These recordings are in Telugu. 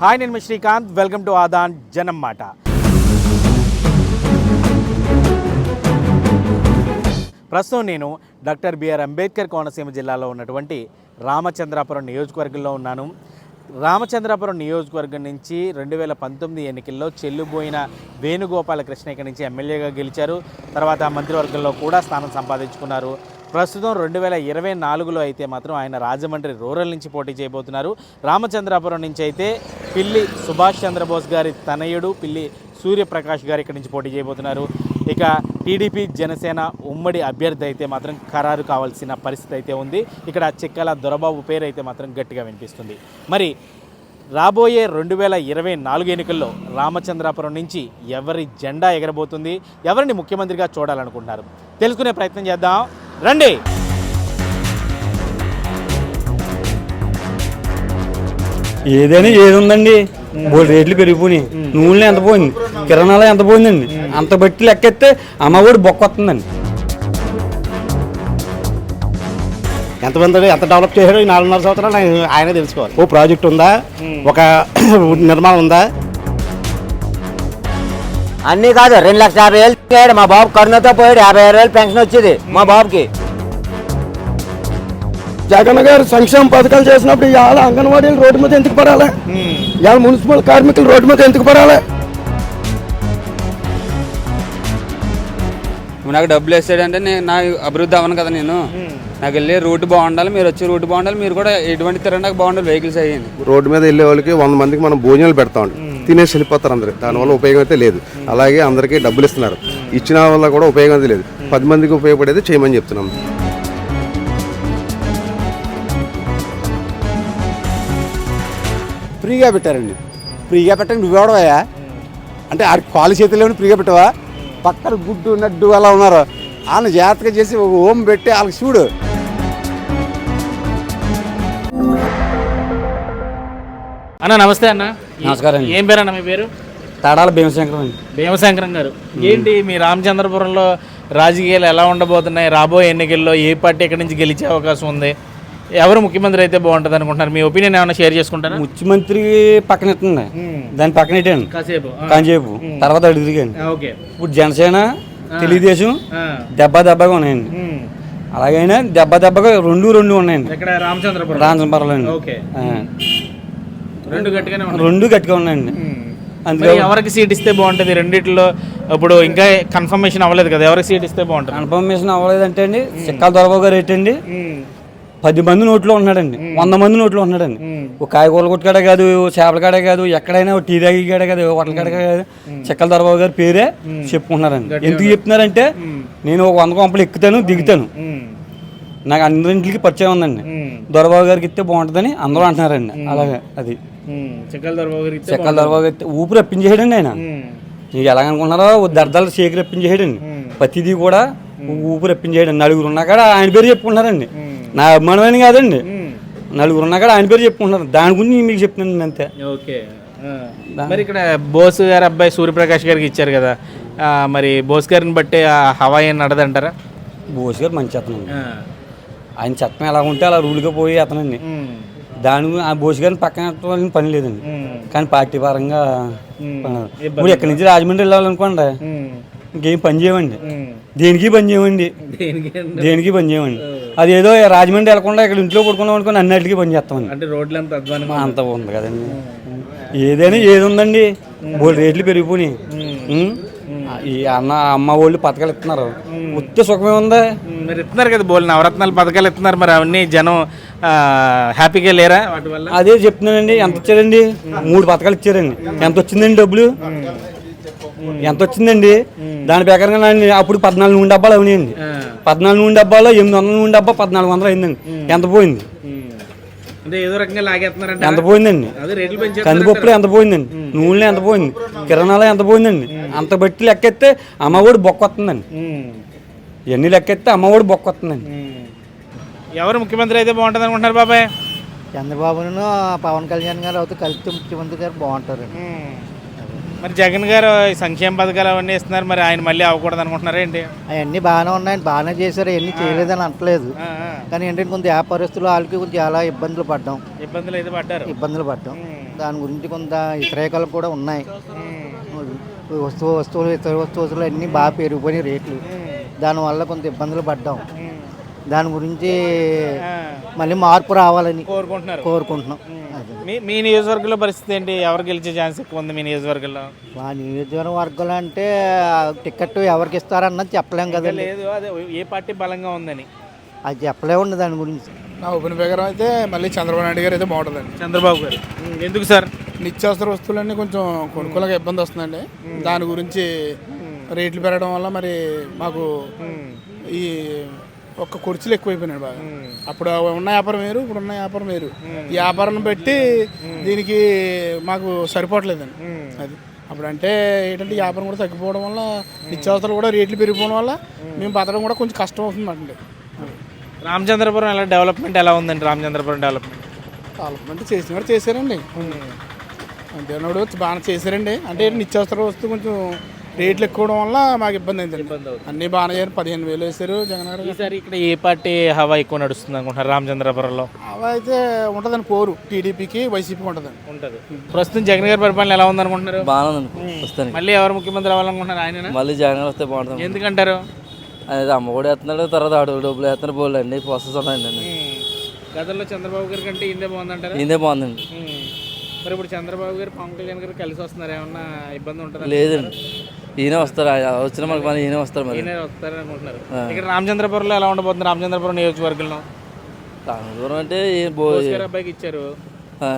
హాయ్ నేను శ్రీకాంత్. వెల్కమ్ టు ఆదాన్ జనం మాట. ప్రస్తుతం నేను డాక్టర్ బిఆర్ అంబేద్కర్ కోనసీమ జిల్లాలో ఉన్నటువంటి రామచంద్రాపురం నియోజకవర్గంలో ఉన్నాను. రామచంద్రాపురం నియోజకవర్గం నుంచి రెండు వేల పంతొమ్మిది ఎన్నికల్లో చెల్లుబోయిన వేణుగోపాలకృష్ణ ఇక్కడి నుంచి ఎమ్మెల్యేగా గెలిచారు. తర్వాత మంత్రివర్గంలో కూడా స్థానం సంపాదించుకున్నారు. ప్రస్తుతం రెండు వేల ఇరవై నాలుగులో అయితే మాత్రం ఆయన రాజమండ్రి రూరల్ నుంచి పోటీ చేయబోతున్నారు. రామచంద్రాపురం నుంచి అయితే పిల్లి సుభాష్ చంద్రబోస్ గారి తనయుడు పిల్లి సూర్యప్రకాష్ గారు ఇక్కడి నుంచి పోటీ చేయబోతున్నారు. ఇక టీడీపీ జనసేన ఉమ్మడి అభ్యర్థి అయితే మాత్రం ఖరారు కావాల్సిన పరిస్థితి అయితే ఉంది. ఇక్కడ చిక్కల దొరబాబు పేరు అయితే మాత్రం గట్టిగా వినిపిస్తుంది. మరి రాబోయే రెండు వేల ఇరవై నాలుగు ఎన్నికల్లో రామచంద్రాపురం నుంచి ఎవరి జెండా ఎగరబోతుంది? ఎవరిని ముఖ్యమంత్రిగా చూడాలనుకుంటున్నారు? తెలుసుకునే ప్రయత్నం చేద్దాం. రండి. ఏదైనా ఏది ఉందండి మూడు రేట్లు పెరిగిపోయినాయి. నూనెలో ఎంత పోయింది? కిరణాలు ఎంత పోయిందండి? అంత బట్టి లెక్కెత్తే అమ్మఒడి బొక్క వస్తుందండి. ఎంతమంది ఎంత డెవలప్ చేశాడో ఈ నాలుగున్నర సంవత్సరాలు ఆయన- ఆయనే తెలుసుకోవాలి. ఓ ప్రాజెక్ట్ ఉందా? ఒక నిర్మాణం ఉందా? అన్నీ కాదు రెండు లక్షల యాభై వేలు పోయాడు మా బాబు కరుణతో పోయాడు యాభై ఆరు వేలు పెన్షన్ వచ్చేది మా బాబుకి. జగన్ గారు సంక్షేమ పథకాలు చేసినప్పుడు ఇవాళ అంగన్వాడీలు రోడ్డు మీద ఎందుకు పడాలి? ఇవాళ మున్సిపల్ కార్మికులు రోడ్డు మీద ఎందుకు పడాలి? నువ్వు నాకు డబ్బులు వేసాడంటే నేను నా అభివృద్ధి అవ్వను కదా నేను. నాకు వెళ్ళి రూట్ బాగుండాలి మీరు వచ్చి రూట్ బాగుండాలి మీరు కూడా ఎటువంటి తిరగడానికి బాగుండాలి వెహికల్స్ అయ్యింది రోడ్డు మీద వెళ్ళే వాళ్ళకి వంద మందికి మనం భోజనాలు పెడతా ఉంటాం. తినేసి వెళ్ళిపోతారు అందరు. దానివల్ల ఉపయోగం అయితే లేదు. అలాగే అందరికీ డబ్బులు ఇస్తున్నారు. ఇచ్చిన వల్ల కూడా ఉపయోగం అయితే లేదు. పది మందికి ఉపయోగపడేది చేయమని చెప్తున్నాం. ఫ్రీగా పెట్టారండి. ఫ్రీగా పెట్టండి నువ్వెవడవయ్యా అంటే ఆడి కాలు చేతిలో ఫ్రీగా పెట్టవా? పక్కన గుడ్డు నడ్డు అలా ఉన్నారు. వాళ్ళని జాగ్రత్తగా చేసి ఒక ఓం పెట్టి వాళ్ళకి చూడు. అన్న నమస్తే అన్న. నమస్కారం. ఏం పేరు అన్న మీ పేరు? తడాల భీమశంకరం అండి. భీమశంకరం గారు. ఏంటి మీ రామచంద్రపురంలో రాజకీయాలు ఎలా ఉండబోతున్నాయి? రాబోయే ఎన్నికల్లో ఏ పార్టీ ఎక్కడి నుంచి గెలిచే అవకాశం ఉంది? ఎవరు ముఖ్యమంత్రి అయితే బాగుంటుంది అనుకుంటున్నారు? మీ ఒపీనియన్ ఏమైనా షేర్ చేసుకుంటారా? ముఖ్యమంత్రి పక్కన ఎత్తుంది. దాని పక్కన ఎట్టండి కాసేపు. తర్వాత అడుగు తిరిగాను ఓకే. ఇప్పుడు జనసేన తెలుగుదేశం దెబ్బ దెబ్బగా ఉన్నాయండి. అలాగైనా దెబ్బ దెబ్బగా రెండు రెండు ఉన్నాయండి. రామచంద్రపురం. రామచంద్రపురం అండి. రెండు గట్టిగానే ఉన్నాయి. రెండు గట్టిగా ఉన్నాయండి. మరి ఎవరికి సీట్ ఇస్తే బాగుంటుంది? రెండిట్లో ఇప్పుడు ఇంకా కన్ఫర్మేషన్ అవ్వలేదు కదా ఎవరికి సీట్ ఇస్తే బాగుంటుంది? కన్ఫర్మేషన్ అవ్వలేదంటే అండి చిక్కాల దొరబాబు గారు ఏంటండి పది మంది నోట్లో ఉన్నాడండి వంద మంది నోట్లో ఉన్నాడండి ఒక కాయగూరల కొట్టుకాడే కాదు చేపల కాడే కాదు ఎక్కడైనా టీ తాగి కాడే కాదు హోటల్ కాడే కాదు. చెక్కల దొరబాబు గారి పేరే చెప్పుకుంటున్నారండి. ఎందుకు చెప్తున్నారంటే నేను ఒక వంద కొంపలు ఎక్కుతాను దిగుతాను. నాకు అందరింటికి పరిచయం ఉందండి. దొరబాబు గారికి ఇస్తే బాగుంటుందని అందరూ అంటున్నారండి. అలాగే అది. చిక్కల దొరబాబు గారికి చెక్కల దొరబాబు ఊపిరి రప్పించేయడండి ఆయన. నీకు ఎలాగనుకున్నారో దర్దాలు షేక్ రప్పించేయడండి ప్రతిదీ కూడా ఊపిరి రప్పించేయడండి నలుగురు ఉన్నా కాడ ఆయన పేరు చెప్పుకుంటున్నారండి. నా అభిమానమైన కాదండి. నలుగురు ఉన్నా కాడ ఆయన పేరు చెప్పుకుంటున్నారు. దాని గురించి మీకు చెప్తున్నాను అంతే. ఓకే. మరి ఇక్కడ బోస్ గారి అబ్బాయి సూర్యప్రకాష్ గారికి ఇచ్చారు కదా. మరి బోస్ గారిని బట్టి ఆ హవా ఏం నడదంటారా? బోస్ గారు మంచి అతను ఆయన చట్టం ఎలా ఉంటే అలా రూల్గా పోయి అతనండి దాని ఆ బోస్ గారిని పక్కన పెట్టాలని పని లేదండి. కానీ పార్టీ పరంగా. ఇప్పుడు ఎక్కడి నుంచి రాజమండ్రి వెళ్ళాలనుకోండి ఇంకేం పని చేయమండి. దేనికి పని చేయమండి? దేనికి పని చేయమండి? అది ఏదో రాజమండ్రి వెళ్ళకుండా ఇక్కడ ఇంట్లో పడుకున్నాం అనుకోని అన్నిటికీ పని చేస్తామండి. అంటే రోడ్లు అంత ఉంది? కదండి. ఏదైనా ఏది ఉందండి. బోల్ రేట్లు పెరిగిపోయినాయి? ఈ అన్న అమ్మ వాళ్ళు పథకాలు ఇస్తున్నారు. ఉత్తే సుఖమే ఉందా? మరి ఇస్తున్నారు కదా బోల్ నవరత్నాలు పథకాలు ఇస్తున్నారు. మరి అవన్నీ జనం హ్యాపీగా లేరా వాటి వల్ల? అదే చెప్తున్నానండి ఎంత ఇచ్చారండి? మూడు పథకాలు ఇచ్చారండి. ఎంత వచ్చిందండి డబ్బులు? ఎంత వచ్చిందండి? దాని ప్రకారంగా అప్పుడు పద్నాలుగు నూనె డబ్బాలు అవునాయండి. పద్నాలుగు నూనె డబ్బాలో ఎనిమిది వందల నూనె డబ్బా పద్నాలుగు వందలు అయిందండి. ఎంత పోయింది? అంటే ఏదో రకంగా లాగేస్తున్నారంటే ఎంత పోయిందండి? కందిపప్పులో ఎంత పోయిందండి? నూనెలో ఎంత పోయింది? కిరణాలో ఎంత పోయిందండి? అంత బట్టి లెక్కెత్తే అమ్మఒడి బొక్క వస్తుందండి. ఇవన్నీ లెక్కెత్తే అమ్మఒడి బొక్క వస్తుందండి. ఎవరు ముఖ్యమంత్రి అయితే బాగుంటుంది అనుకుంటున్నారు బాబాయ్? చంద్రబాబును పవన్ కళ్యాణ్ గారు అయితే కలిపితే ముఖ్యమంత్రి గారు బాగుంటారు మరి జగన్ గారు సంక్షేమ పథకాలు అవన్నీ ఇస్తున్నారు మరి ఆయన మళ్ళీ అవ్వకూడదు అనుకుంటున్నారా ఏంటి? అవన్నీ బాగానే ఉన్నాయి బాగానే చేశారు అవన్నీ చేయలేదని అంటలేదు ఆ, ఆ. కానీ ఏంటంటే కొంచెం వ్యాపారస్తులు వాళ్ళకి కొంచెం చాలా ఇబ్బందులు పడ్డాం. ఇబ్బందులు అయితే పడ్డారు. ఇబ్బందులు పడ్డాం. దాని గురించి కొంత వ్యతిరేకాలు కూడా ఉన్నాయి. వస్తువు వస్తువులు ఇతర వస్తువులు అన్నీ బాగా పెరిగిపోయినాయి రేట్లు. దానివల్ల కొంత ఇబ్బందులు పడ్డాం. దాని గురించి మళ్ళీ మార్పు రావాలని కోరుకుంటున్నారు. కోరుకుంటున్నాం. అది. మీ మీ నియోజకవర్గంలో పరిస్థితి ఏంటి? ఎవరు గెలిచే ఛాన్స్ ఎక్కువ ఉంది మీ నియోజకవర్గంలో? మా నియోజకవర్గాలు అంటే టికెట్ ఎవరికి ఇస్తారన్నది చెప్పలేం కదండి. లేదు అదే ఏ పార్టీ బలంగా ఉందని. అది చెప్పలేమండి దాని గురించి. నా ఓపెన్ ప్రకారం అయితే మళ్ళీ చంద్రబాబు నాయుడు గారు అయితే బాగుంటుందండి. చంద్రబాబు గారు. ఎందుకు సార్? నిత్యావసర వస్తువులన్నీ కొంచెం కొనుక్కోలేక ఇబ్బంది వస్తుందండి. దాని గురించి రేట్లు పెరగడం వల్ల మరి మాకు ఈ ఒక్క కుర్చీలు ఎక్కువైపోయినాయి బాగా. అప్పుడు ఉన్న వ్యాపారం వేరు ఇప్పుడు ఉన్న వ్యాపారం వేరు. ఈ వ్యాపారం పెట్టి దీనికి మాకు సరిపోవట్లేదండి. అది. అప్పుడు అంటే ఏంటంటే వ్యాపారం కూడా తగ్గిపోవడం వల్ల నిత్యావసరాలు కూడా రేట్లు పెరిగిపోవడం వల్ల మేము బతకడం కూడా కొంచెం కష్టం అవుతుందండి రామచంద్రపురం ఎలా డెవలప్మెంట్ ఎలా ఉందండి రామచంద్రపురం డెవలప్మెంట్? డెవలప్మెంట్ చేసిన చేశారండి. అంటే అన్నాడు బాగా చేశారండి. అంటే నిత్యావసర వస్తువు కొంచెం రేట్లు ఎక్కువ వల్ల మాకు ఇబ్బంది అయిందండి. అన్నీ బాగానే పదిహేను వేలు వేశారు జగన్ గారు. ఈసారి ఇక్కడ ఏ పార్టీ హవా ఎక్కువ నడుస్తుంది అనుకుంటున్నారు? రామచంద్రపురంలో. అవి అయితే ఉంటుందండి పోరు. టీడీపీకి వైసీపీకి ఉంటుందండి. ఉంటుంది. ప్రస్తుతం జగన్ గారి పరిపాలన ఎలా ఉందనుకుంటున్నారు? ప్రస్తుతానికి. మళ్ళీ ఎవరు ముఖ్యమంత్రి అవ్వాలనుకుంటున్నారు? ఆయన మళ్ళీ జగన్ వస్తే బాగుంటుంది. ఎందుకంటారు? అది అమ్మ కూడా వేస్తున్నాడు తర్వాత అడుగు డబ్బులు వేస్తున్నారు బోళ్ళు అండి ప్రాసెస్ ఉన్నాయండి గతంలో చంద్రబాబు గారి కంటే ఇందే బాగుందంటారా? ఇదే బాగుందండి. మరి ఇప్పుడు చంద్రబాబు గారు పవన్ కళ్యాణ్ గారు కలిసి వస్తున్నారు. ఏమన్నా ఇబ్బంది ఉంటుందా? లేదండి. ఈయన వస్తారు? ఆయన వచ్చిన మనకి మన ఈయన వస్తారు మరి. వస్తారని అనుకుంటున్నారు. ఇక్కడ రామచంద్రపురంలో ఎలా ఉండబోతుంది? రామచంద్రపురం నియోజకవర్గంలో? దూరం అంటే ఏం బో బోస్ గారి అబ్బాయికి ఇచ్చారు. ఆ.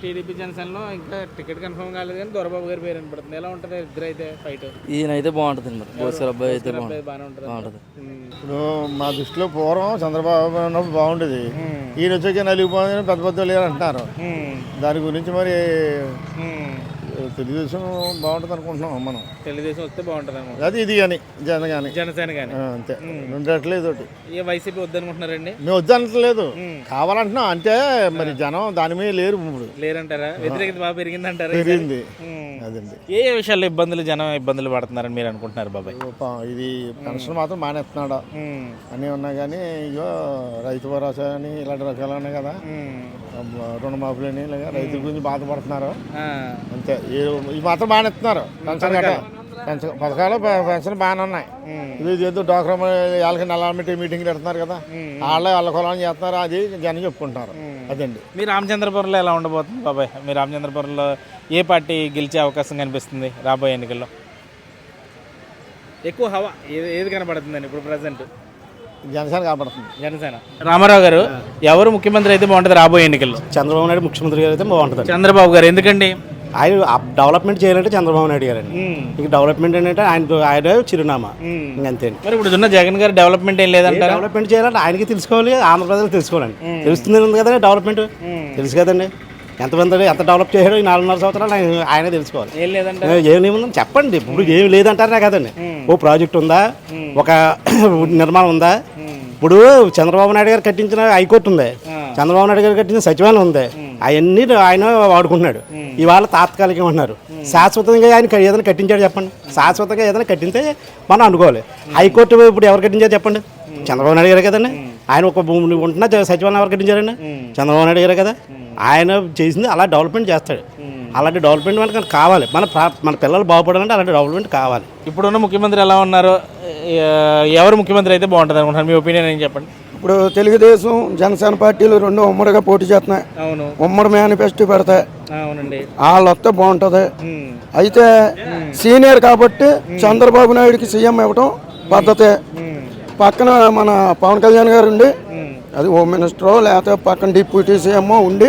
టీడీపీ జనసేనలో ఇంకా టికెట్ కన్ఫర్మ్ కాలేదు కానీ దొరబాబు గారి పేరు వినపడుతుంది. ఎలా ఉంటుంది ఇద్దరు అయితే ఫైట్? ఈయన అయితే బాగుంటుంది మరి. బోస్కర్ అబ్బాయి అయితే బాగుంటుంది బాగానే ఉంటుంది. బాగుంటుంది. ఇప్పుడు మా దృష్టిలో పూర్వం చంద్రబాబు ఉన్నప్పుడు బాగుండేది ఈయన వచ్చాక నలిగిపోయిందని పెద్ద పెద్ద లేరు అంటున్నారు. దాని గురించి మరి తెలుగుదేశం బాగుంటుంది అనుకుంటున్నాం మనం. తెలుగుదేశం వస్తే బాగుంటుంది అది ఇది కానీ జన కానీ. జనసేన కానీ. అంతే. రెండట్లేదు ఒకటి. ఏ వైసీపీ వద్దనుకుంటున్నారండి? మేము వద్దనట్లేదు. కావాలంటున్నాం. అంటే మరి జనం దాని మీద లేరు ఇప్పుడు. లేరంటారా? వ్యతిరేకత బాగా పెరిగిందంటారా పెరిగింది. అదండి. ఏ విషయాల్లో ఇబ్బందులు జనం ఇబ్బందులు పడుతున్నారని మీరు అనుకుంటున్నారు బాబాయ్? ఇది పెన్షన్ మాత్రం మానేస్తున్నాడు? అన్నీ ఉన్నా కానీ ఇగో రైతు భరోసా అని ఇలాంటి రకాలు ఉన్నాయి కదా. రుణమాఫీలు అని ఇలాగ రైతుల గురించి బాధపడుతున్నారు. అంతే. ఈ మాత్రం మానేస్తున్నారు పెన్షన్ గట్రా. పెన్షన్ పథకాలు పె- పెన్షన్ బాగానే ఉన్నాయి. ఇది ఏదో డాక్టర్ వాళ్ళకి నెల మీటింగ్ మీటింగ్లు పెడుతున్నారు కదా. వాళ్ళే వాళ్ళ కులాన్ని చేస్తున్నారు. అది జనం చెప్పుకుంటున్నారు. అదండి. మీ రామచంద్రపురంలో ఎలా ఉండబోతుంది బాబాయ్? మీ రామచంద్రపురంలో ఏ పార్టీ గెలిచే అవకాశం కనిపిస్తుంది రాబోయే ఎన్నికల్లో? ఎక్కువ హవా ఏది ఏది కనబడుతుందండి ఇప్పుడు ప్రజెంట్? జనసేన కనపడుతుంది జనసేన. రామారావు గారు ఎవరు ముఖ్యమంత్రి అయితే బాగుంటుంది రాబోయే ఎన్నికల్లో? చంద్రబాబు నాయుడు ముఖ్యమంత్రి గారు అయితే బాగుంటుంది చంద్రబాబు గారు ఎందుకండి? ఆయన డెవలప్మెంట్ చేయాలంటే చంద్రబాబు నాయుడు గారండి ఇంక డెవలప్మెంట్ ఏంటంటే ఆయన ఆయన చిరునామా. ఇంకంతే మరి ఇప్పుడు ఉన్న జగన్ గారు డెవలప్మెంట్ ఏం లేదంటారా? డెవలప్మెంట్ చేయాలంటే ఆయనకి తెలుసుకోవాలి ఆంధ్రప్రదేశ్ తెలుసుకోవాలండి. తెలుస్తుంది కదండి డెవలప్మెంట్. తెలుసు కదండి. ఎంతమంది ఎంత డెవలప్ చేశాడో ఈ నాలుగున్నర సంవత్సరాలు ఆయన ఆయనే తెలుసుకోవాలి. ఏం లేదంట ఏం ఏముందని చెప్పండి. ఇప్పుడు ఏం లేదంటారా కదండి. ఓ ప్రాజెక్ట్ ఉందా? ఒక నిర్మాణం ఉందా? ఇప్పుడు చంద్రబాబు నాయుడు గారు కట్టించిన హైకోర్టు ఉంది. చంద్రబాబు నాయుడు గారు కట్టించిన సచివాలయం ఉంది. అవన్నీ ఆయన వాడుకుంటున్నాడు. ఇవాళ తాత్కాలికం అంటున్నారు శాశ్వతంగా ఆయన ఏదైనా కట్టించాడు చెప్పండి. శాశ్వతంగా ఏదైనా కట్టింటే మనం అనుకోవాలి. హైకోర్టు ఇప్పుడు ఎవరు కట్టించారు చెప్పండి? చంద్రబాబు నాయుడు గారు కదండి. ఆయన ఒక భూమి ఉంటున్న సచివాలయం ఎవరు కట్టించారండి? చంద్రబాబు నాయుడు గారు కదా. ఆయన చేసింది అలా డెవలప్మెంట్ చేస్తాడు. అలాంటి డెవలప్మెంట్ మనకు కావాలి. మన ప్రా- మన పిల్లలు బాగుపడాలంటే అలాంటి డెవలప్మెంట్ కావాలి. ఇప్పుడున్న ముఖ్యమంత్రి ఎలా ఉన్నారు? ఎవరు ముఖ్యమంత్రి అయితే బాగుంటుంది అనుకుంటున్నారు? మీ ఒపీనియన్ ఏం చెప్పండి? ఇప్పుడు తెలుగుదేశం జనసేన పార్టీలు రెండు ఉమ్మడిగా పోటీ చేస్తున్నాయి. ఉమ్మడి మేనిఫెస్టో పెడతాయి. వాళ్ళు వస్తే బాగుంటుంది. అయితే సీనియర్ కాబట్టి చంద్రబాబు నాయుడుకి సీఎం ఇవ్వటం పద్ధతే. పక్కన మన పవన్ కళ్యాణ్ గారు ఉండి అది హోమ్ మినిస్టరో లేకపోతే పక్కన డిప్యూటీ సీఎం ఉండి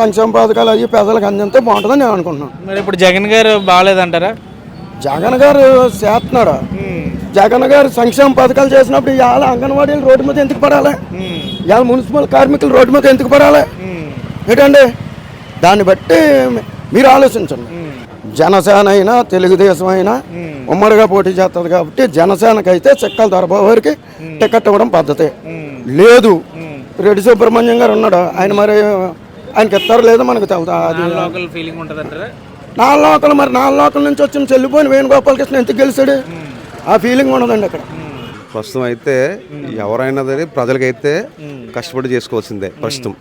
సంక్షేమ పథకాలు అవి పేదలకు అందిస్తే బాగుంటుందని నేను అనుకుంటున్నాను. మరి ఇప్పుడు జగన్ గారు బాగాలేదంటారా? జగన్ గారు చేస్తున్నాడు? జగన్ గారు సంక్షేమ పథకాలు చేసినప్పుడు ఇవాళ అంగన్వాడీలు రోడ్డు మీద ఎందుకు పడాలి? ఇవాళ మున్సిపల్ కార్మికులు రోడ్డు మీద ఎందుకు పడాలి? ఏంటండి? దాన్ని బట్టి మీరు ఆలోచించండి. జనసేన అయినా తెలుగుదేశం అయినా ఉమ్మడిగా పోటీ చేస్తుంది కాబట్టి జనసేనకి అయితే చెక్కల దొరబాబు టికెట్ ఇవ్వడం పద్ధతి. లేదు. రెడ్డి సుబ్రహ్మణ్యం గారు ఉన్నాడు. ఆయన మరి ఆయనకి ఇస్తారో లేదో మనకు తెలుదా. అది లోకల్ ఫీలింగ్ ఉంటుంది అంటారా నాలుగు లోకలు మరి నాలుగు లోకల నుంచి వచ్చిన చెల్లిపోయిన వేణుగోపాలకృష్ణ ఎంత గెలిచాడు? ఆ ఫీలింగ్ ఉండదండి అక్కడ ప్రస్తుతం అయితే ఎవరైనా సరే ప్రజలకైతే కష్టపడి చేసుకోవాల్సిందే ప్రస్తుతం.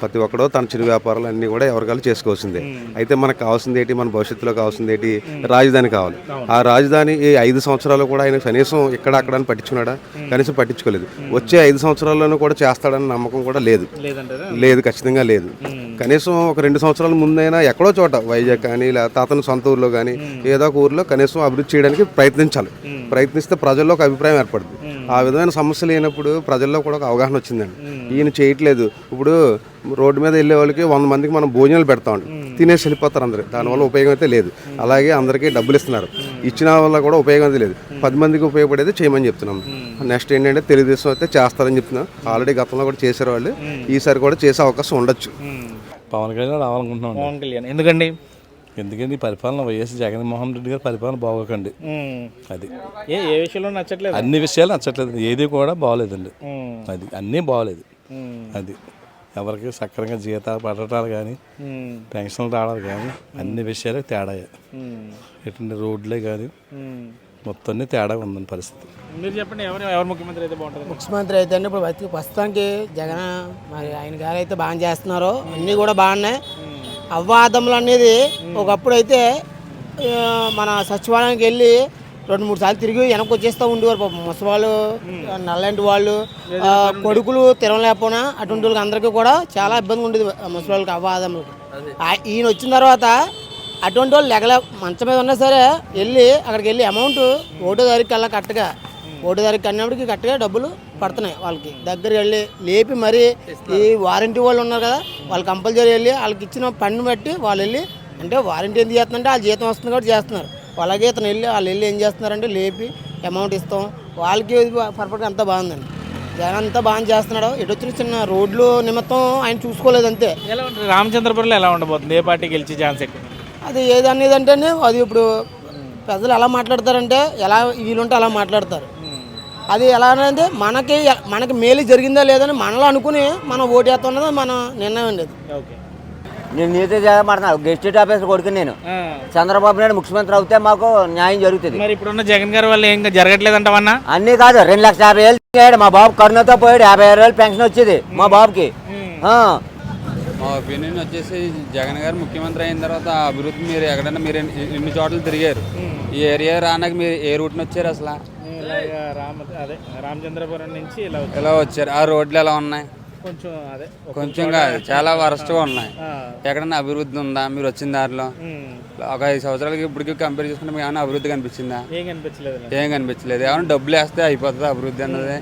ప్రతి ఒక్కడో తన చిరు వ్యాపారాలు అన్నీ కూడా ఎవరికాలు చేసుకోవాల్సిందే. అయితే మనకు కావాల్సింది ఏంటి? మన భవిష్యత్తులో కావాల్సింది ఏంటి? రాజధాని కావాలి. ఆ రాజధాని ఈ ఐదు సంవత్సరాలు కూడా ఆయన కనీసం ఇక్కడ అక్కడ అని పట్టించుకున్నాడా? కనీసం పట్టించుకోలేదు. వచ్చే ఐదు సంవత్సరాల్లోనూ కూడా చేస్తాడన్న నమ్మకం కూడా లేదు. లేదు ఖచ్చితంగా లేదు. కనీసం ఒక రెండు సంవత్సరాల ముందైనా ఎక్కడో చోట వైజాగ్ కానీ లేకపోతే అతని సొంత ఊర్లో కానీ ఏదో ఒక ఊర్లో కనీసం అభివృద్ధి చేయడానికి ప్రయత్నించాలి. ప్రయత్నిస్తే ప్రజల్లో ఒక అభిప్రాయం ఏర్పడుతుంది. ఆ విధమైన సమస్య లేనప్పుడు ప్రజల్లో కూడా ఒక అవగాహన వచ్చిందండి. ఈయన చేయట్లేదు. ఇప్పుడు రోడ్డు మీద వెళ్ళే వాళ్ళకి వంద మందికి మనం భోజనాలు పెడతామండి తినేసి వెళ్ళిపోతారు అందరూ. దానివల్ల ఉపయోగం అయితే లేదు. అలాగే అందరికీ డబ్బులు ఇస్తున్నారు. ఇచ్చిన వల్ల కూడా ఉపయోగం అయితే లేదు. పది మందికి ఉపయోగపడేది చేయమని చెప్తున్నాం. నెక్స్ట్ ఏంటంటే తెలుగుదేశం అయితే చేస్తారని చెప్తున్నాం. ఆల్రెడీ గతంలో కూడా చేశారు వాళ్ళు. ఈసారి కూడా చేసే అవకాశం ఉండొచ్చు. పవన్ కళ్యాణ్ రావాలనుకుంటున్నాం పవన్ కళ్యాణ్. ఎందుకండి? ఎందుకంటే ఈ పరిపాలన వైఎస్ జగన్మోహన్ రెడ్డి గారి పరిపాలన బాగోకండి. అది. ఏ ఏ విషయంలో నచ్చట్లేదు? అన్ని విషయాలు నచ్చట్లేదు. ఏది కూడా బాగోలేదండి. అది అన్నీ బాగోలేదు. అది ఎవరికి సక్రంగా జీతాలు పడటాలు కానీ పెన్షన్లు రావడాలు కానీ అన్ని విషయాలు తేడా ఎటువంటి రోడ్లే కానీ మొత్తం తేడా ఉందని పరిస్థితి. మీరు చెప్పండి ఎవరు ఎవరు ముఖ్యమంత్రి అయితే బాగుంటుంది? ముఖ్యమంత్రి అయితే అండి ఇప్పుడు ప్రస్తుతానికి జగన్ మరి ఆయన గారు అయితే బాగా చేస్తున్నారు అన్నీ కూడా బాగున్నాయి. అవ్వాదములు అనేది ఒకప్పుడు అయితే మన సచివాలయానికి వెళ్ళి రెండు మూడు సార్లు తిరిగి వెనక్కి వచ్చేస్తూ ఉండేవారు పాపం. ముసవాళ్ళు నల్లంటి వాళ్ళు కొడుకులు తిరగలేకపోయినా అటువంటి వాళ్ళకి అందరికీ కూడా చాలా ఇబ్బంది ఉండేది ముసలి వాళ్ళకి అవ్వాదములకి ఆ- ఈయన వచ్చిన తర్వాత అటువంటి వాళ్ళు లెగలే మంచం మీద ఉన్నా సరే వెళ్ళి అక్కడికి వెళ్ళి అమౌంట్ ఓటో తారీఖు కల్లా కరెక్ట్గా ఓటు తారీఖు అన్నప్పటికి కరెక్ట్గా డబ్బులు పడుతున్నాయి వాళ్ళకి. దగ్గరికి వెళ్ళి లేపి మరి ఈ వారంటీ వాళ్ళు ఉన్నారు కదా వాళ్ళు కంపల్సరీ వెళ్ళి వాళ్ళకి ఇచ్చిన పన్ను బట్టి వాళ్ళు వెళ్ళి అంటే వారంటీ ఎందుకు చేస్తున్నారంటే వాళ్ళ జీతం వస్తుంది కాబట్టి చేస్తున్నారు. అలాగే ఇతను వెళ్ళి వాళ్ళు వెళ్ళి ఏం చేస్తున్నారంటే లేపి అమౌంట్ ఇస్తాం. వాళ్ళకి పర్ఫెక్ట్గా అంతా బాగుందండి. జగన్ అంతా బాగా చేస్తున్నాడు. ఎటు వచ్చిన చిన్న రోడ్లు నిమిత్తం ఆయన చూసుకోలేదు అంతే. ఎలా ఉంటుంది? రామచంద్రపురంలో ఎలా ఉండబోతుంది? ఏ పార్టీ గెలిచి ఛాన్స్ ఎక్కువ? అది ఏది అనేది అంటే అది ఇప్పుడు ప్రజలు ఎలా మాట్లాడతారంటే ఎలా వీలుంటే అలా మాట్లాడతారు. అది ఎలా అంటే మనకి మనకి మేలు జరిగిందా లేదని మనలో అనుకుని మనం ఓటు వేస్తున్నది మన నిర్ణయం అండి అది. ఓకే. నేను నీతో చేయబడుతున్నాను గెస్టేట్ ఆఫీసర్ కొడుకు నేను. చంద్రబాబు నాయుడు ముఖ్యమంత్రి అవుతే మాకు న్యాయం జరుగుతుంది. మరి ఇప్పుడున్న జగన్ గారి వల్ల ఏం జరగట్లేదంటావన్నా? అన్నీ కాదు రెండు లక్షల యాభై వేలు తిరిగాడు. మా బాబు కరుణతో పోయాడు. యాభై ఆరు వేలు పెన్షన్ వచ్చేది మా బాబుకి. ఆ. మా ఒపీనియన్ వచ్చేసి జగన్ గారు ముఖ్యమంత్రి అయిన తర్వాత అభివృద్ధి మీరు ఎక్కడైనా మీరు ఎన్ని- ఎన్ని చోట్ల తిరిగారు? ఈ ఏరియా రానాక మీరు ఏ రూట్ని వచ్చారు అసలు? ఇలాగ రామ అదే రామచంద్రపురం నుంచి ఇలా వచ్చారు. ఆ రోడ్లు ఎలా ఉన్నాయి? కొంచెం అదే ఒక కొంచెం చోట- కాదు చాలా వరస్ట్గా ఉన్నాయి. ఆ. ఎక్కడైనా అభివృద్ధి ఉందా? మీరు వచ్చిన దారిలో. ఒక ఐదు సంవత్సరాలకి ఇప్పటికి కంపేర్ చేసుకుంటే మీకు ఏమైనా అభివృద్ధి కనిపించిందా? ఏం కనిపించలేదు ఏం కనిపించలేదు. ఏమైనా డబ్బులు వేస్తే అయిపోతుంది అభివృద్ధి అన్నది.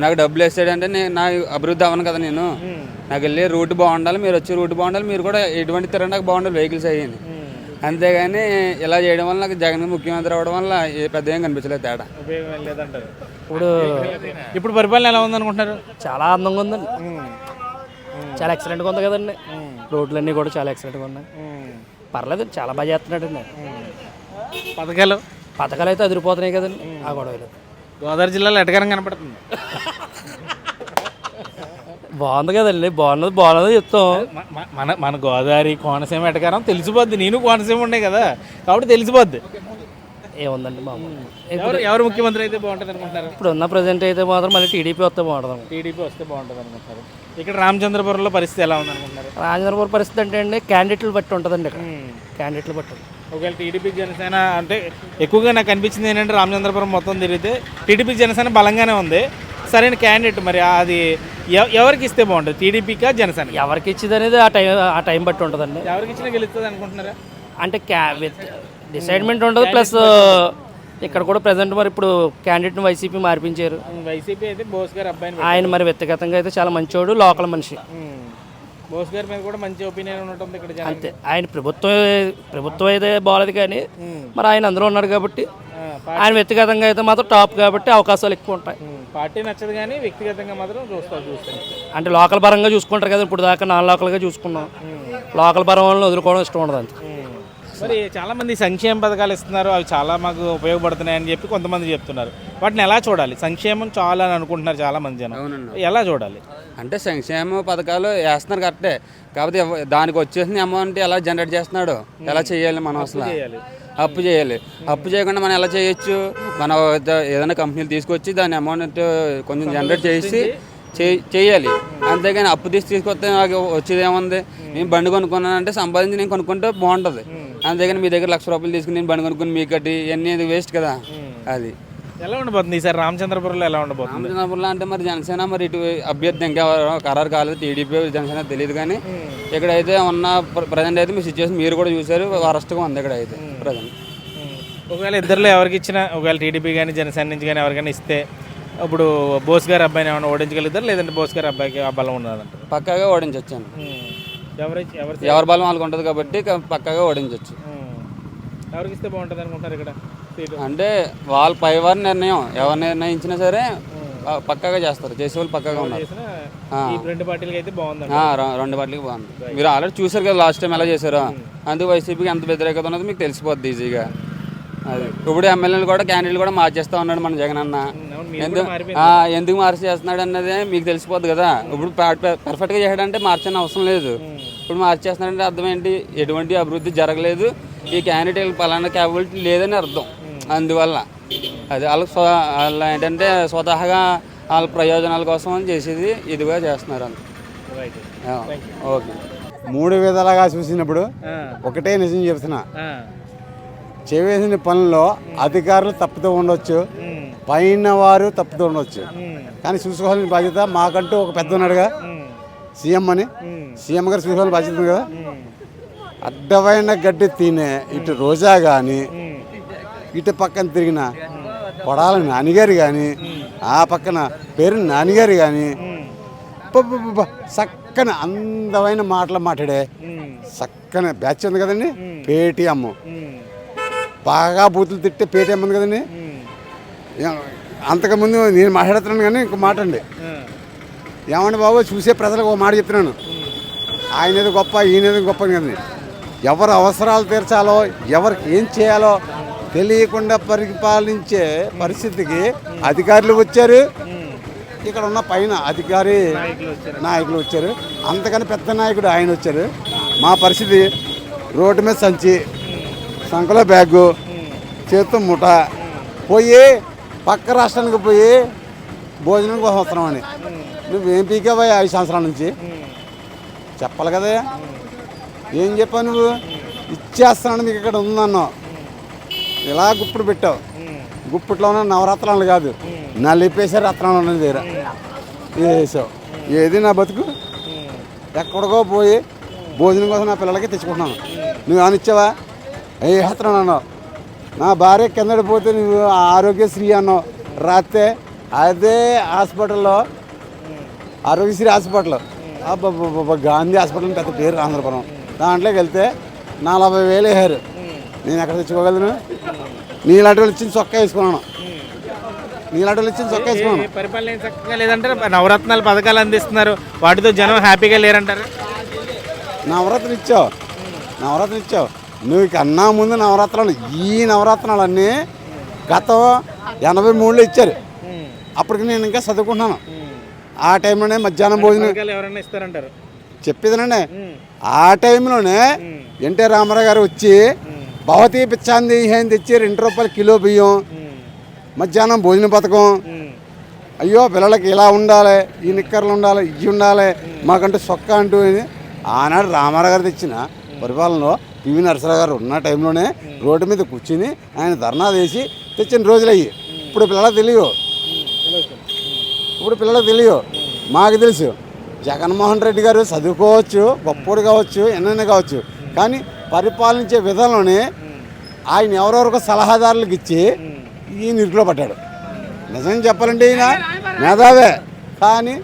నాకు డబ్బులు వేసాడంటే నేను నా అభివృద్ధి అవ్వను కదా నేను. నాకు వెళ్ళే రూట్ బాగుండాలి మీరు వచ్చే రూట్ బాగుండాలి మీరు కూడా ఎటువంటి తిరగడానికి బాగుండాలి వెహికల్స్ అయ్యాయి అంతేగాని ఇలా చేయడం వల్ల నాకు జగన్ ముఖ్యమంత్రి అవ్వడం వల్ల ఏ పెద్ద ఏం కనిపించలేదు తేడా. ఉపయోగం లేదంటారు. ఇప్పుడు ఇప్పుడు పరిపాలన ఎలా ఉందనుకుంటున్నారు? చాలా అందంగా ఉందండి. చాలా ఎక్సలెంట్గా ఉంది కదండి. రోడ్లన్నీ కూడా చాలా ఎక్సలెంట్గా ఉన్నాయి. పర్లేదు చాలా బాగా చేస్తున్నాడండి. పథకాలు? పథకాలు అయితే అదిరిపోతున్నాయి కదండి. ఆ గొడవలు గోదావరి జిల్లాలో ఎటకరం కనపడుతుంది. బాగుంది కదండి బాగున్నది బాగున్నది చెప్తాం. మన మన గోదావరి కోనసీమ ఎటకారం తెలిసిపోద్ది నేను కోనసీమ ఉండే కదా కాబట్టి తెలిసిపోద్ది. ఏముందండి మామూలు. ఎవరు ఎవరు ముఖ్యమంత్రి అయితే బాగుంటుంది అనుకుంటున్నారు? ఇప్పుడు ఉన్న ప్రజెంట్ అయితే మాత్రం మళ్ళీ టీడీపీ వస్తే బాగుంటుంది టీడీపీ వస్తే బాగుంటుంది అనుకుంటున్నారు. ఇక్కడ రామచంద్రపురంలో పరిస్థితి ఎలా ఉంది అనుకుంటున్నారు రాజేంద్రపురం పరిస్థితి అంటే అండి క్యాండిడేట్లు బట్టి ఉంటుందండి ఇక్కడ. క్యాండిడేట్లు బట్టి. ఒకవేళ టీడీపీ జనసేన అంటే ఎక్కువగా నాకు అనిపించింది ఏంటంటే రామచంద్రపురం మొత్తం తిరిగితే టీడీపీ జనసేన బలంగానే ఉంది. సరైన క్యాండిడేట్ మరి అది ఎవ- ఎవరికి ఇస్తే బాగుంటుంది? టీడీపీకా జనసేన ఎవరికి ఇచ్చేది అనేది ఆ టైం ఆ టైం బట్టి ఉంటుందండి. ఎవరికి ఇచ్చినా గెలుస్తుంది అనుకుంటున్నారా? అంటే క్యా విత్ డిసైడ్మెంట్ ఉండదు ప్లస్ ఇక్కడ కూడా ప్రజెంట్ మరి ఇప్పుడు క్యాండిడేట్ని వైసీపీ మార్పించారు. వైసీపీ అయితే బోస్ గారి అబ్బాయిని ఆయన మరి వ్యక్తిగతంగా అయితే చాలా మంచోడు లోకల్ మనిషి. బోస్ గారి మీద కూడా మంచి ఒపీనియన్ ఉంటుంది ఇక్కడ అంతే. ఆయన ప్రభుత్వం ప్రభుత్వం అయితే బాగాలేదు కానీ మరి ఆయన అందులో ఉన్నాడు కాబట్టి ఆయన వ్యక్తిగతంగా అయితే మాత్రం టాప్ కాబట్టి అవకాశాలు ఎక్కువ ఉంటాయి. పార్టీ నచ్చదు కానీ వ్యక్తిగతంగా మాత్రం చూస్తారు చూస్తాను అంటే లోకల్ పరంగా చూసుకుంటారు కదా ఇప్పుడు దాకా నాన్ లోకల్గా చూసుకున్నాం. లోకల్ పరం వాళ్ళని వదులుకోవడం ఇష్టం ఉండదు అంతే. మరి చాలా మంది సంక్షేమ పథకాలు ఇస్తున్నారు అవి చాలా మాకు ఉపయోగపడుతున్నాయి అని చెప్పి కొంతమంది చెప్తున్నారు. వాటిని ఎలా చూడాలి? సంక్షేమం చాలా అని అనుకుంటున్నారు చాలా మంది జనం. ఎలా చూడాలి? అంటే సంక్షేమ పథకాలు వేస్తున్నారు కరెక్టే. కాకపోతే దానికి వచ్చేసిన అమౌంట్ ఎలా జనరేట్ చేస్తున్నాడు? ఎలా చేయాలి మనం అసలు? చేయాలి. అప్పు చేయాలి. అప్పు చేయకుండా మనం ఎలా చేయొచ్చు? మన ఏదైనా కంపెనీలు తీసుకొచ్చి దాని అమౌంట్ కొంచెం జనరేట్ చేసి చేయాలి. అంతేగాని అప్పు తీసి తీసుకొస్తే నాకు వచ్చేది ఏముంది నేను బండి కొనుక్కున్నానంటే సంపాదించి నేను కొనుక్కుంటే బాగుంటుంది. అంతేగాని మీ దగ్గర లక్ష రూపాయలు తీసుకుని నేను బండి కొనుక్కుని మీకు కట్టి ఇవన్నీ వేస్ట్ కదా? అది. ఎలా ఉండబోతుంది ఈసారి రామచంద్రపురంలో ఎలా ఉండబోతుంది? రామచంద్రపురంలో అంటే మరి జనసేన మరి ఇటు అభ్యర్థి ఇంకా ఖరారు కాలేదు. టీడీపీ జనసేన తెలియదు కానీ ఇక్కడైతే ఉన్న ప్రజెంట్ అయితే మీ సిచ్యువేషన్ మీరు కూడా చూసారు వరస్ట్గా ఉంది ఇక్కడ అయితే ప్రజెంట్ ఒకవేళ ఇద్దరిలో ఎవరికి ఇచ్చినా ఒకవేళ టీడీపీ కానీ జనసేన నుంచి కానీ ఎవరికైనా ఇస్తే ఇప్పుడు బోస్ గారి అబ్బాయిని ఏమైనా ఓడించగలుగుతారు? లేదంటే బోస్ గారి అబ్బాయికి ఆ బలం ఉన్నదంట పక్కాగా ఓడించొచ్చాను ఎవరి ఎవరి ఎవరి బలం వాళ్ళకి ఉంటుంది కాబట్టి పక్కాగా ఓడించవచ్చు ఎవరికి ఇస్తే బాగుంటుంది అనుకుంటారు ఇక్కడ అంటే వాళ్ళ పైవారి నిర్ణయం. ఎవరు నిర్ణయించినా సరే పక్కాగా చేస్తారు. చేసే వాళ్ళు పక్కాగా ఉన్నారు. రెండు పార్టీలకి అయితే బాగుంది రెండు పార్టీలకి బాగుంది. మీరు ఆల్రెడీ చూసారు కదా లాస్ట్ టైం ఎలా చేశారో? అందుకు వైసీపీకి ఎంత వ్యతిరేకత ఉన్నది మీకు తెలిసిపోద్ది ఈజీగా. అది ఇప్పుడు ఎమ్మెల్యేలు కూడా క్యాండిడేట్లు కూడా మార్చేస్తా ఉన్నాడు మన జగన్ అన్న. ఎందుకు ఎందుకు మార్చి చేస్తున్నాడు అన్నది మీకు తెలిసిపోద్ది కదా. ఇప్పుడు పర్ఫెక్ట్గా చేయడంటే మార్చని అవసరం లేదు. ఇప్పుడు మార్చేస్తున్నాడంటే అర్థం ఏంటి? ఎటువంటి అభివృద్ధి జరగలేదు. ఈ క్యాండిడేట్ పలానా క్యాపబిలిటీ లేదని అర్థం. అందువల్ల. అది వాళ్ళకి వాళ్ళ ఏంటంటే స్వతహాగా వాళ్ళ ప్రయోజనాల కోసం అని చేసేది ఇదిగా చేస్తున్నారు ఆ, ఓకే. మూడు విధాలుగా చూసినప్పుడు ఒకటే నిజం చెప్తున్నా. చేసిన పనుల్లో అధికారులు తప్పుతూ ఉండొచ్చు. పైన వారు తప్పుతూ ఉండొచ్చు. కానీ చూసుకోవాల్సిన బాధ్యత మాకంటూ ఒక పెద్ద ఉన్నాడుగా. సీఎం అని. సీఎం గారు చూసుకోవాల్సిన బాధ్యత ఉంది కదా. అడ్డమైన గడ్డి తినే ఇటు రోజా కానీ ఇటు పక్కన తిరిగిన కొడాల నాన్నగారు కానీ ఆ పక్కన పేరు నాన్నగారు కానీ. చక్కని అందమైన మాటలు మాట్లాడే చక్కని బ్యాచ్ ఉంది కదండి పేటిఎం బాగా బూతులు తిట్టే పేటీఎం ఉంది కదండి. అంతకుముందు నేను మాట్లాడుతున్నాను కానీ ఇంకో మాట అండి. ఏమండి బాబు చూసే ప్రజలకు ఒక మాట చెప్తున్నాను. ఆయనది గొప్ప ఈయనది గొప్ప కదండి. ఎవరు అవసరాలు తీర్చాలో ఎవరికి ఏం చేయాలో తెలియకుండా పరిపాలించే పరిస్థితికి అధికారులు వచ్చారు. ఇక్కడ ఉన్న పైన అధికారి నాయకులు వచ్చారు. అంతకని పెద్ద నాయకుడు ఆయన వచ్చారు. మా పరిస్థితి రోడ్డు మీద సంచి సంకలో బ్యాగు చేత్తో ముఠ పోయి పక్క రాష్ట్రానికి పోయి భోజనం కోసం వస్తున్నామని నువ్వేం పీకావా ఐదు సంవత్సరాల నుంచి? చెప్పాలి కదా ఏం చెప్పావు నువ్వు? ఇచ్చేస్తున్నాను మీకు ఇక్కడ ఉందన్నావు. ఇలా గుప్పుడు పెట్టావు. గుప్పట్లో ఉన్న నవరత్నాలు కాదు. నలిపేసే రత్నాలు ఉన్నది దగ్గర. ఇది వేసావు ఏది నా బతుకు? ఎక్కడికో పోయి భోజనం కోసం నా పిల్లలకి తెచ్చుకుంటున్నాను. నువ్వు ఏమైనా ఇచ్చావా ఏ హత్రం అన్నావు. నా భార్య కిందడి పోతే నువ్వు ఆరోగ్యశ్రీ అన్నావు. రాస్తే అదే హాస్పిటల్లో ఆరోగ్యశ్రీ హాస్పిటల్ గాంధీ హాస్పిటల్ పెద్ద పేరు ఆంధ్రపురం. దాంట్లోకి వెళ్తే నలభై వేలు వేసారు నేను ఎక్కడ తెచ్చుకోగలను? నీలాంటి ఇచ్చిన చొక్కా వేసుకున్నాను. నీలాంటి ఇచ్చిన చొక్కా వేసుకున్నాను. పరిపాలన చక్కగా నవరత్నాలు పథకాలు అందిస్తున్నారు. వాటితో జనం హ్యాపీగా లేరంటారు? నవరత్నం ఇచ్చావు. నవరత్నం ఇచ్చావు. నువ్వు కన్నా ముందు నవరత్నాలు ఈ నవరత్నాలన్నీ గతం ఎనభై మూడులో ఇచ్చారు. అప్పటికి నేను ఇంకా చదువుకుంటున్నాను. ఆ టైంలోనే మధ్యాహ్నం భోజనం. ఎవరైనా ఇస్తారంటారు? చెప్పేదనండి ఆ టైంలోనే ఎన్టీ రామారావు గారు వచ్చి భవతీ పిచ్చాంది ఏం తెచ్చి రెండు రూపాయలు కిలో బియ్యం మధ్యాహ్నం భోజన పథకం. అయ్యో పిల్లలకి ఇలా ఉండాలి ఈ నిక్కర్లు ఉండాలి ఇవి ఉండాలి మాకంటూ సొక్క అంటూ. ఆనాడు రామారావు గారు తెచ్చిన పరిపాలనలో పివి నరసరావు గారు ఉన్న టైంలోనే రోడ్డు మీద కూర్చుని ఆయన ధర్నా వేసి తెచ్చిన రోజులు అయ్యి ఇప్పుడు పిల్లలకు తెలియవు. ఇప్పుడు పిల్లలకు తెలియవు. మాకు తెలుసు. జగన్మోహన్ రెడ్డి గారు చదువుకోవచ్చు గొప్పోడు కావచ్చు ఎన్నైనా కావచ్చు. కానీ పరిపాలించే విధానంలోనే ఆయన ఎవరెవరికో సలహాదారులకు ఇచ్చి ఈ నిరుకులో పడ్డాడు నిజం చెప్పాలంటే ఈయన మేధావే. కానీ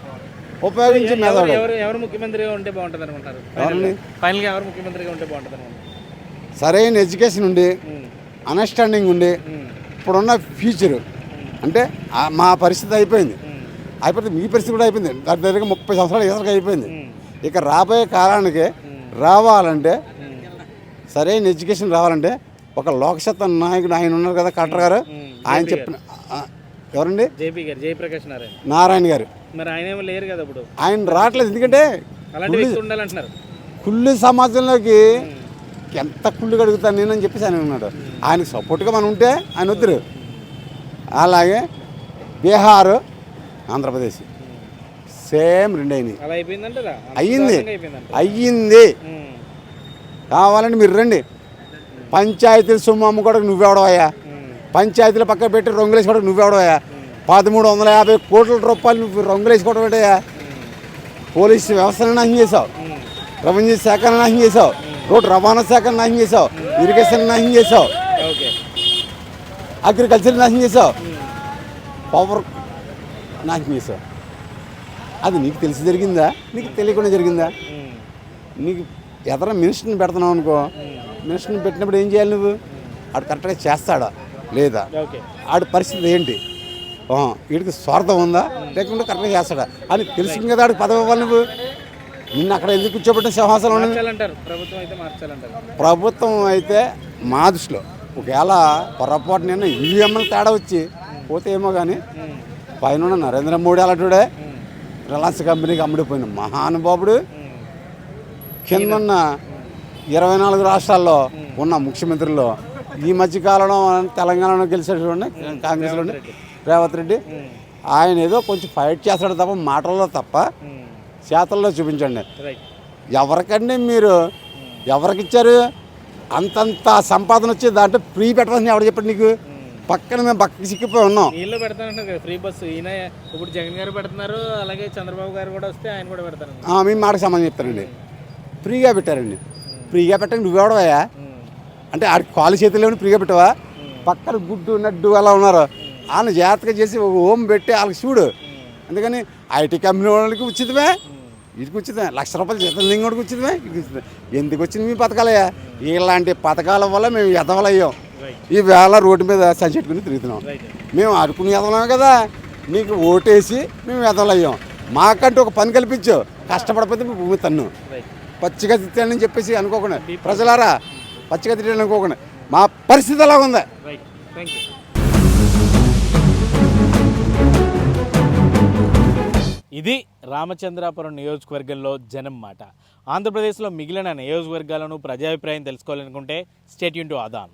ఉపయోగించి మేధావుడు ఎవరు ఎవరు ముఖ్యమంత్రిగా ఉంటే బాగుంటుంది అనుకుంటారు ఎవరండి? ఫైనల్గా ఎవరు ముఖ్యమంత్రిగా ఉంటే బాగుంటుంది అనుకుంటారు సరైన ఎడ్యుకేషన్ ఉండి అండర్స్టాండింగ్ ఉండి ఇప్పుడున్న ఫ్యూచర్. అంటే మా పరిస్థితి అయిపోయింది. అయిపోతే మీ పరిస్థితి కూడా అయిపోయింది. దగ్గర దగ్గర ముప్పై సంవత్సరాలు ఎసరికి అయిపోయింది. ఇక రాబోయే కాలానికి రావాలంటే సరైన ఎడ్యుకేషన్ రావాలంటే ఒక లోకసత్తా నాయకుడు ఆయన ఉన్నారు కదా కలెక్టర్ గారు. ఆయన చెప్పిన ఎవరండి? జేపీ గారు జయప్రకాష్ నారాయణ. నారాయణ గారు. మరి ఆయన లేరు కదా ఇప్పుడు. ఆయన రావట్లేదు ఎందుకంటే ఉండాలంటున్నారు. కుళ్ళు సమాజంలోకి ఎంత కుళ్ళు కడుగుతాను నేను అని చెప్పేసి ఆయన ఉన్నాడు. ఆయనకు సపోర్ట్గా మనం ఉంటే ఆయన వద్దురు. అలాగే బీహార్ ఆంధ్రప్రదేశ్. సేమ్ రెండు అయినాయి అయిపోయిందంటారా? అయ్యింది. కావాలంటే మీరు రండి. పంచాయతీల సొమ్ము అమ్ముకోవడానికి నువ్వెవడవయ్యా పంచాయతీల పక్క పెట్టి రంగులేసుకోవడానికి నువ్వెవడవయ్యా పదమూడు వందల యాభై కోట్ల రూపాయలు నువ్వు రంగులేసుకోవడం ఏంటయ్యా? పోలీసు వ్యవస్థను నాశనం చేసావు రెవెన్యూ శాఖను నాశనం చేసావు రోడ్డు రవాణా శాఖను నాశనం చేసావు ఇరిగేషన్ నాశనం చేసావు అగ్రికల్చర్ నాశనం చేసావు పవర్ నాశనం చేసావు అది నీకు తెలిసి జరిగిందా? నీకు తెలియకుండా జరిగిందా? నీకు ఎదర మినిస్టర్ని పెడుతున్నావు అనుకో మినిస్టర్ని పెట్టినప్పుడు ఏం చేయాలి నువ్వు? ఆడు కరెక్ట్గా చేస్తాడా? లేదా? ఆడి పరిస్థితి ఏంటి? వీడికి స్వార్థం ఉందా? లేకుంటే కరెక్ట్గా చేస్తాడా? అని తెలిసింది కదా ఆడికి పదవి ఇవ్వాలి నువ్వు. నిన్ను అక్కడ ఎందుకు కూర్చోబెట్టిన సింహాసనం ప్రభుత్వం అయితే మా దృష్టిలో ఒకవేళ పొరపాటు నేను ఈవీఎంలు తేడా వచ్చి పోతే ఏమో కానీ పైన నరేంద్ర మోడీ అలాంటివాడే రిలయన్స్ కంపెనీకి అమ్ముడిపోయిన మహానుభావుడు. కింద ఉన్న ఇరవై నాలుగు రాష్ట్రాల్లో ఉన్న ముఖ్యమంత్రుల్లో ఈ మధ్య కాలంలో తెలంగాణలో గెలిచేటువంటి కాంగ్రెస్లో రేవంత్ రెడ్డి. ఆయన ఏదో కొంచెం ఫైట్ చేస్తాడు తప్ప మాటల్లో తప్ప చేతల్లో చూపించండి. ఎవరికండి మీరు ఎవరికి ఇచ్చారు అంతంత సంపాదన వచ్చి దాంట్లో ఫ్రీ పెట్టాలని ఎవరు చెప్పాడు నీకు? పక్కన మేము పక్కకి చిక్కిపోయి ఉన్నాం. పెడతానంటారు కదా ఫ్రీ బస్సు ఈయన ఇప్పుడు జగన్ గారు పెడుతున్నారు అలాగే చంద్రబాబు గారు కూడా వస్తే ఆయన కూడా పెడతారు మీ మాటకు సమాధానం చెప్తానండి. ఫ్రీగా పెట్టారండి. ఫ్రీగా పెట్టండి నువ్వెవడవయ్యా అంటే ఆడికి కాలు చేతులు ఏమైనా ఫ్రీగా పెట్టవా? పక్కన గుడ్డు నడ్డు అలా ఉన్నారు. వాళ్ళని జాగ్రత్తగా చేసి ఒక హోమ్ పెట్టి వాళ్ళకి చూడు. అందుకని ఐటీ కంపెనీ వాళ్ళకి ఉచితమే. వీటికి ఉచితమే. లక్ష రూపాయలు జీతం లింగోడికి ఉచితమే. వీటికి ఉచితమే. ఎందుకు వచ్చింది మీ పథకాలయ్యా? ఇలాంటి పథకాల వల్ల మేము ఎదవలయ్యాం. ఈ వేళ రోడ్డు మీద సంచెట్టుకుని తిరుగుతున్నాం. మేము అడుకుని ఎదవలేము కదా. నీకు ఓటేసి మేము ఎదవలయ్యాం. మాకంటూ ఒక పని కల్పించు. కష్టపడకపోతే మీ భూమి తన్ను. పచ్చిగా తిట్టానని చెప్పేసి అనుకోకుండా. ప్రజలారా పచ్చిగా తిట్టాను అనుకోకుండా. మా పరిస్థితి ఎలా ఉంది రైట్ థ్యాంక్ యూ ఇది రామచంద్రాపురం నియోజకవర్గంలో జనం మాట. ఆంధ్రప్రదేశ్లో మిగిలిన నియోజకవర్గాలను ప్రజాభిప్రాయం తెలుసుకోవాలనుకుంటే స్టేట్ యూన్ టు ఆదాన్.